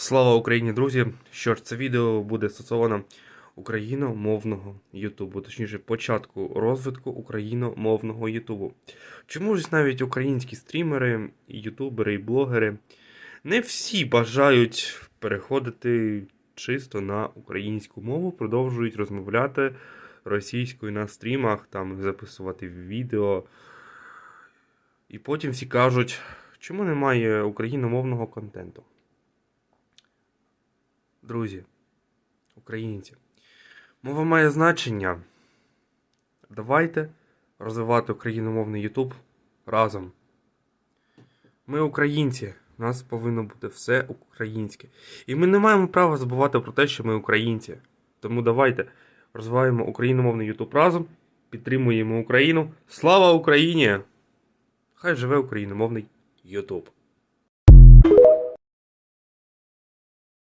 Слава Україні, друзі! Що ж, це відео буде стосовано україномовного Ютубу, точніше, початку розвитку україномовного Ютубу. Чому ж навіть українські стрімери, ютубери і блогери не всі бажають переходити чисто на українську мову, продовжують розмовляти російською на стрімах, там записувати відео. І потім всі кажуть, чому немає україномовного контенту. Друзі, українці, мова має значення. Давайте розвивати україномовний Ютуб разом. Ми українці, у нас повинно бути все українське. І ми не маємо права забувати про те, що ми українці. Тому давайте розвиваємо україномовний Ютуб разом, підтримуємо Україну. Слава Україні! Хай живе україномовний Ютуб!